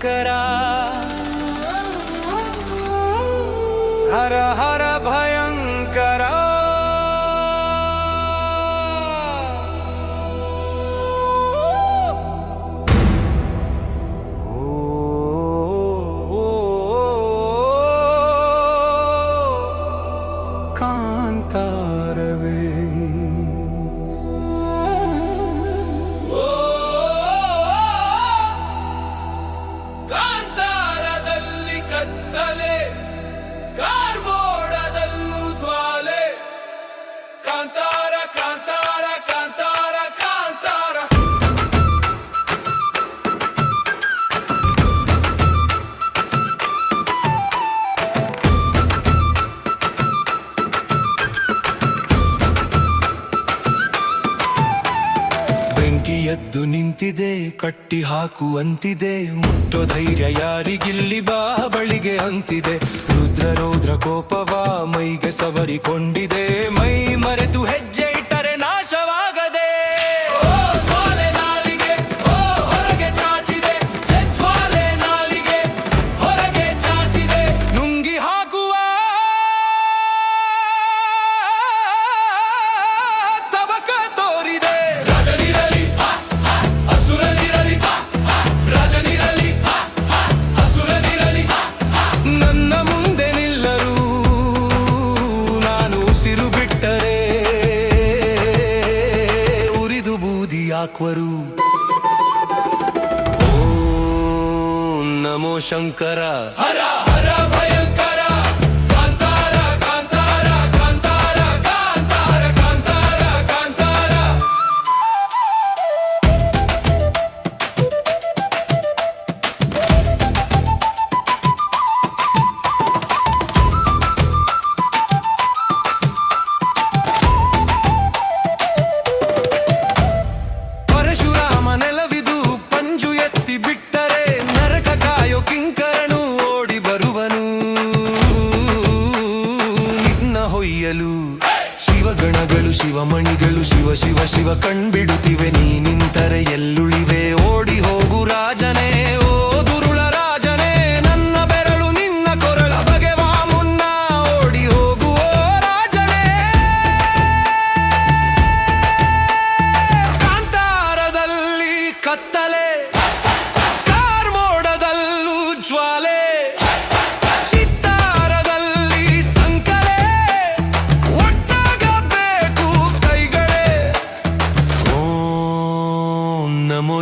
ಶಂಕರ ಹರ ಹರ ಭಯಂಕರ ಎದ್ದು ನಿಂತಿದೆ, ಕಟ್ಟಿ ಹಾಕುವಂತಿದೆ. ಮುಟ್ಟೋ ಧೈರ್ಯ ಯಾರಿಗಿಲ್ಲಿ ಬಾ, ಬಳಿಗೆ ಅಂತಿದೆ. ರುದ್ರ ರೌದ್ರ ಕೋಪವ ಮೈಗೆ ಸವರಿಕೊಂಡಿದೆ. ಮೈ ಮರೆತು ಹೆಜ್ಜೆ ಬೂದಿ ಹಾಕುವರು ಓಂ ನಮೋ ಶಂಕರ ಹರ ಹರ ಹೊಯ್ಯಲು ಶಿವಗಣಗಳು ಶಿವಮಣಿಗಳು ಶಿವ ಶಿವ ಶಿವ ಕಣ್ಬಿಡುತ್ತಿವೆ. ನೀ ನಿಂತರೆ ಎಲ್ಲುಳಿವೆ ಓಡಿ ಹೋಗು ರಾಜನೇ.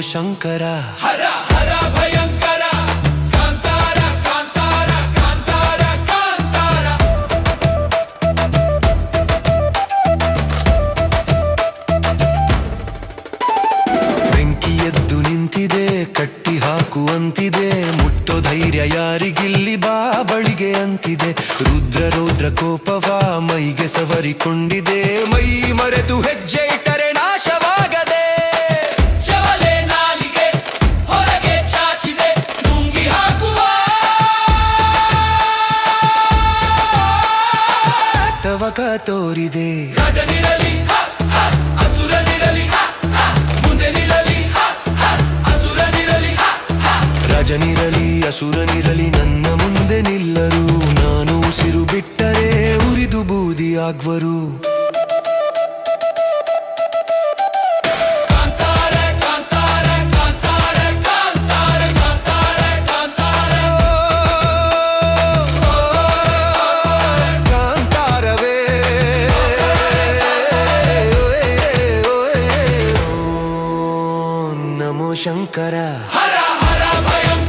ಶಂಕರ. ಹರ ಹರ ಭಯಂಕರ. ಕಾಂತಾರ ಕಾಂತಾರ ಕಾಂತಾರ ಕಾಂತಾರ. ಬೆಂಕಿ ಎದ್ದು ನಿಂತಿದೆ ಕಟ್ಟಿ ಹಾಕುವಂತಿದೆ. ಮುಟ್ಟೋ ಧೈರ್ಯ ಯಾರಿಗಿಲ್ಲಿ ಬಾ ಬಳಿಗೆ ಅಂತಿದೆ. ರುದ್ರ ರೌದ್ರ ಕೋಪವ ಮೈಗೆ ಸವರಿಕೊಂಡಿದೆ. ಮೈ ಮರೆತು ಹೆಜ್ಜೆ ತೋರಿದೆ. ರಾಜನಿರಲಿ ಅಸುರನಿರಲಿ ಮುಂದೆ ಅಸುರನಿರಲಿ. ರಜನಿರಲಿ ನನ್ನ ಮುಂದೆ ನಿಲ್ಲರು. ನಾನು ಉಸಿರು ಬಿಟ್ಟರೆ ಉರಿದು ಬೂದಿ కరా. హర హర భయం.